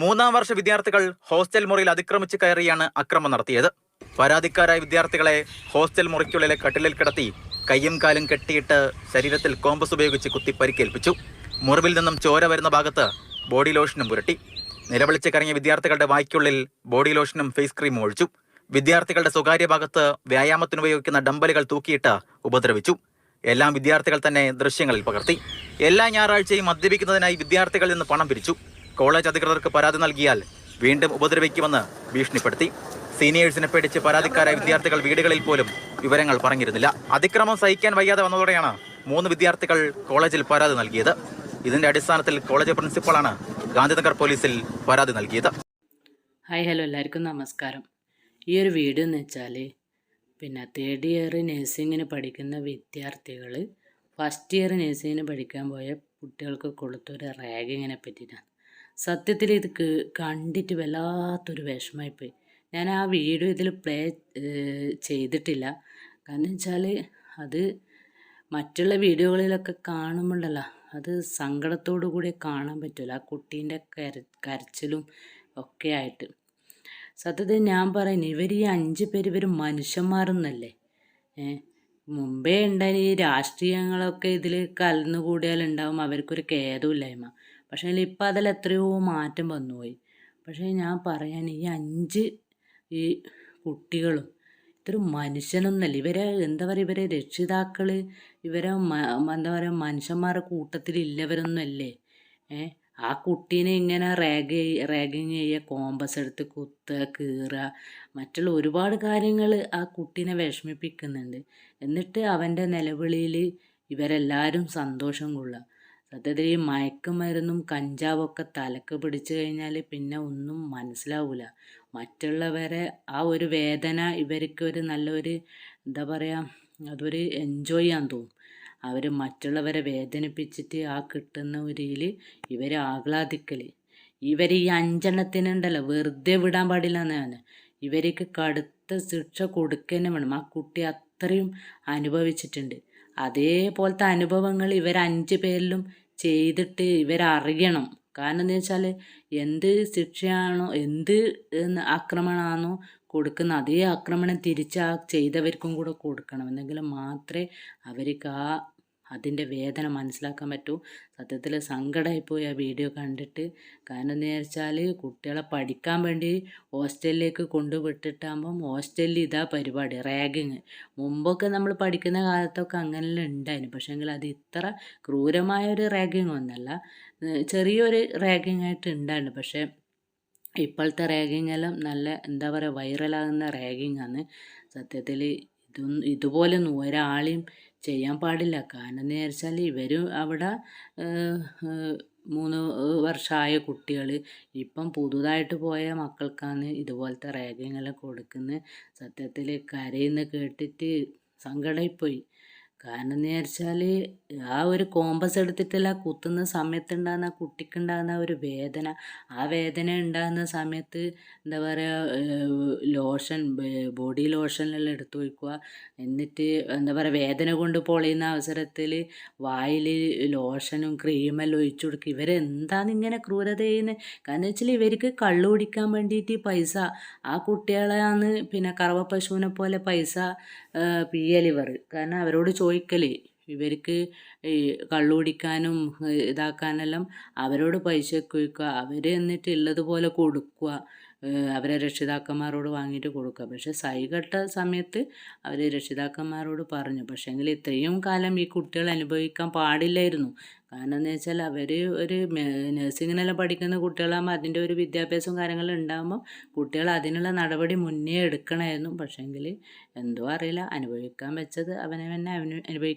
മൂന്നാം വർഷ വിദ്യാർത്ഥികൾ ഹോസ്റ്റൽ മുറിയിൽ അതിക്രമിച്ച് കയറിയാണ് അക്രമം നടത്തിയത്. പരാതിക്കാരായ വിദ്യാർത്ഥികളെ ഹോസ്റ്റൽ മുറിക്കുള്ളിലെ കട്ടിലിൽ കിടത്തി കയ്യും കാലും കെട്ടിയിട്ട് ശരീരത്തിൽ കോമ്പസ് ഉപയോഗിച്ച് കുത്തി പരിക്കേൽപ്പിച്ചു. മുറിവിൽ നിന്നും ചോര വരുന്ന ഭാഗത്ത് ബോഡി ലോഷനും പുരട്ടി. നിലവിളിച്ച് കറങ്ങിയ വിദ്യാർത്ഥികളുടെ വായ്ക്കുള്ളിൽ ബോഡി ലോഷനും ഫേസ് ക്രീമും ഒഴിച്ചു. വിദ്യാർത്ഥികളുടെ സ്വകാര്യ ഭാഗത്ത് വ്യായാമത്തിന് ഉപയോഗിക്കുന്ന ഡമ്പലുകൾ തൂക്കിയിട്ട് ഉപദ്രവിച്ചു. എല്ലാം വിദ്യാർത്ഥികൾ തന്നെ ദൃശ്യങ്ങളിൽ പകർത്തി. എല്ലാ ഞായറാഴ്ചയും മദ്യപിക്കുന്നതിനായി വിദ്യാർത്ഥികളിൽ നിന്ന് പണം പിരിച്ചു. കോളേജ് അധികൃതർക്ക് പരാതി നൽകിയാൽ വീണ്ടും ഉപദ്രവിക്കുമെന്ന് ഭീഷണിപ്പെടുത്തി. സീനിയേഴ്സിനെ പേടിച്ച് പരാതിക്കാരായ വിദ്യാർത്ഥികൾ വീടുകളിൽ പോലും വിവരങ്ങൾ പറഞ്ഞിരുന്നില്ല. അതിക്രമം സഹിക്കാൻ വയ്യാതെ വന്നതോടെയാണ് മൂന്ന് വിദ്യാർത്ഥികൾ കോളേജിൽ പരാതി നൽകിയത്. ഇതിന്റെ അടിസ്ഥാനത്തിൽ കോളേജ് പ്രിൻസിപ്പളാണ് ഗാന്ധിനഗർ പോലീസിൽ പരാതി നൽകിയത്. ഹായ് ഹലോ എല്ലാവർക്കും നമസ്കാരം. ഈ ഒരു വീഡിയോ എന്ന് വെച്ചാൽ പിന്നെ തേർഡ് ഇയർ നഴ്സിങ്ങിന് പഠിക്കുന്ന വിദ്യാർത്ഥികൾ ഫസ്റ്റ് ഇയർ നഴ്സിങ്ങിന് പഠിക്കാൻ പോയ കുട്ടികൾക്ക് കൊടുത്തൊരു റാഗിങ്ങിനെ പറ്റിയിട്ടാണ്. സത്യത്തിൽ ഇത് കണ്ടിട്ട് വല്ലാത്തൊരു വിഷമമായിപ്പോയി ഞാൻ ആ വീഡിയോ ഇതിൽ പ്ലേ ചെയ്തിട്ടില്ല. കാരണം വെച്ചാൽ അത് മറ്റുള്ള വീഡിയോകളിലൊക്കെ കാണുമ്പോഴല്ലോ അത് സങ്കടത്തോടു കൂടി കാണാൻ പറ്റില്ല ആ കുട്ടീന്റെ കര കരച്ചിലും ഒക്കെ ആയിട്ട്. സത്യത്തിൽ ഞാൻ പറയുന്നു ഇവർ ഈ അഞ്ച് പേര് ഇവർ മനുഷ്യന്മാരെന്നല്ലേ? മുമ്പേ ഉണ്ടായ ഈ രാഷ്ട്രീയങ്ങളൊക്കെ ഇതിൽ കലന്നുകൂടിയാലുണ്ടാവും അവർക്കൊരു ഖേദമില്ലായ്മ പക്ഷേ ഇപ്പം അതിൽ എത്രയോ മാറ്റം വന്നുപോയി പക്ഷേ ഞാൻ പറയാൻ ഈ അഞ്ച് ഈ കുട്ടികളും ഇതൊരു മനുഷ്യനൊന്നല്ല. ഇവരെ എന്താ പറയുക ഇവരെ രക്ഷിതാക്കൾ ഇവരെ എന്താ പറയുക മനുഷ്യന്മാരുടെ കൂട്ടത്തിൽ ഇല്ലവരൊന്നുമല്ലേ? ഏ? ആ കുട്ടീനെ ഇങ്ങനെ റാഗ് റാഗിങ് ചെയ്യുക കോമ്പസ് എടുത്ത് കുത്തുക കീറുക മറ്റുള്ള ഒരുപാട് കാര്യങ്ങൾ ആ കുട്ടീനെ വിഷമിപ്പിക്കുന്നുണ്ട്. എന്നിട്ട് അവന്റെ നിലവിളിയിൽ ഇവരെല്ലാവരും സന്തോഷം കൊള്ളുക. സത്യത്തിൽ ഈ മയക്കുമരുന്നും കഞ്ചാവൊക്കെ തലക്ക് പിടിച്ചു കഴിഞ്ഞാൽ പിന്നെ ഒന്നും മനസ്സിലാവില്ല മറ്റുള്ളവരെ ആ ഒരു വേദന ഇവർക്ക് ഒരു നല്ലൊരു എന്താ പറയുക അതൊരു എൻജോയ് ചെയ്യാൻ തോന്നും. അവർ മറ്റുള്ളവരെ വേദനിപ്പിച്ചിട്ട് ആ കിട്ടുന്ന ഒരിയിൽ ഇവർ ആഹ്ലാദിക്കൽ ഇവർ ഈ അഞ്ചെണ്ണത്തിനുണ്ടല്ലോ വെറുതെ വിടാൻ പാടില്ല എന്നാണ് ഇവർക്ക് കടുത്ത ശിക്ഷ കൊടുക്കുക വേണം. ആ കുട്ടി അത്രയും അനുഭവിച്ചിട്ടുണ്ട്. അതേപോലത്തെ അനുഭവങ്ങൾ ഇവർ അഞ്ച് പേരിലും ചെയ്തിട്ട് ഇവരറിയണം. കാരണം എന്താ വെച്ചാൽ എന്ത് ശിക്ഷയാണോ എന്ത് ആക്രമണമാണോ കൊടുക്കുന്ന അതേ ആക്രമണം തിരിച്ച് ആ ചെയ്തവർക്കും കൂടെ കൊടുക്കണം. എന്നെങ്കിൽ മാത്രമേ അവർക്ക് ആ അതിന്റെ വേദന മനസ്സിലാക്കാൻ പറ്റൂ. സത്യത്തിൽ സങ്കടമായിപ്പോയി ആ വീഡിയോ കണ്ടിട്ട്. കാരണം എന്ന് വെച്ചാൽ കുട്ടികളെ പഠിക്കാൻ വേണ്ടി ഹോസ്റ്റലിലേക്ക് കൊണ്ടുവിട്ടിട്ടാകുമ്പം ഹോസ്റ്റലിൽ ഇതാ പരിപാടി റാഗിങ്. മുമ്പൊക്കെ നമ്മൾ പഠിക്കുന്ന കാലത്തൊക്കെ അങ്ങനെല്ലാം ഉണ്ടായിരുന്നു. പക്ഷേങ്കിൽ അത് ഇത്ര ക്രൂരമായ ഒരു റാഗിങ് ഒന്നല്ല. ചെറിയൊരു റാഗിങ് ആയിട്ട് ഉണ്ടായിരുന്നു. പക്ഷേ ഇപ്പോഴത്തെ റാഗിങ് എല്ലാം നല്ല എന്താ പറയുക വൈറലാകുന്ന റാഗിങ് ആണ്. സത്യത്തിൽ ഇതൊന്നും ഇതുപോലൊന്നും ഒരാളെയും ചെയ്യാൻ പാടില്ല. കാരണം എന്ന് വിചാരിച്ചാൽ ഇവർ അവിടെ മൂന്ന് വർഷമായ കുട്ടികൾ ഇപ്പം പുതുതായിട്ട് പോയ മക്കൾക്കാണ് ഇതുപോലത്തെ റാഗിങ് കൊടുക്കുന്നത്. സത്യത്തിൽ കരയുന്ന കേട്ടിട്ട് സങ്കടമായിപ്പോയി കാരണം എന്ന് ആ ഒരു കോമ്പസ് എടുത്തിട്ടല്ല കുത്തുന്ന ആ കുട്ടിക്കുണ്ടാകുന്ന ഒരു വേദന. ആ വേദന ഉണ്ടാകുന്ന സമയത്ത് എന്താ പറയുക ലോഷൻ ബോഡി ലോഷനെല്ലാം എടുത്തു വയ്ക്കുക എന്നിട്ട് എന്താ പറയുക വേദന കൊണ്ട് പൊളിയുന്ന അവസരത്തിൽ വായിൽ ലോഷനും ക്രീമെല്ലാം ഒഴിച്ചു കൊടുക്കുക. ഇവരെന്താണ് ഇങ്ങനെ ക്രൂരത ചെയ്യുന്നത് കാരണം വെച്ചാൽ ഇവർക്ക് കള്ളു കുടിക്കാൻ വേണ്ടിയിട്ട് പൈസ. ആ കുട്ടികളെയാണ് പിന്നെ കറവ പശുവിനെ പോലെ പൈസ പിയലിവർ. കാരണം അവരോട് ചോദിക്കല് ഇവർക്ക് ഈ കള്ളുടിക്കാനും ഇതാക്കാനെല്ലാം അവരോട് പൈസ വയ്ക്കുക അവർ എന്നിട്ട് ഉള്ളതുപോലെ കൊടുക്കുക. അവരെ രക്ഷിതാക്കന്മാരോട് വാങ്ങിയിട്ട് കൊടുക്കുക. പക്ഷെ സൈകെട്ട സമയത്ത് അവർ രക്ഷിതാക്കന്മാരോട് പറഞ്ഞു. പക്ഷേങ്കിൽ ഇത്രയും കാലം ഈ കുട്ടികൾ അനുഭവിക്കാൻ പാടില്ലായിരുന്നു. കാരണം എന്ന് വെച്ചാൽ അവർ ഒരു നഴ്സിങ്ങിനെല്ലാം പഠിക്കുന്ന കുട്ടികളാകുമ്പോൾ അതിന്റെ ഒരു വിദ്യാഭ്യാസവും കാര്യങ്ങളും ഉണ്ടാകുമ്പോൾ കുട്ടികൾ അതിനുള്ള നടപടി മുന്നേ എടുക്കണമായിരുന്നു പക്ഷേങ്കിൽ എന്തോ അറിയില്ല. അനുഭവിക്കാൻ വെച്ചത് അവനെ തന്നെ അവന് അനുഭവിക്കും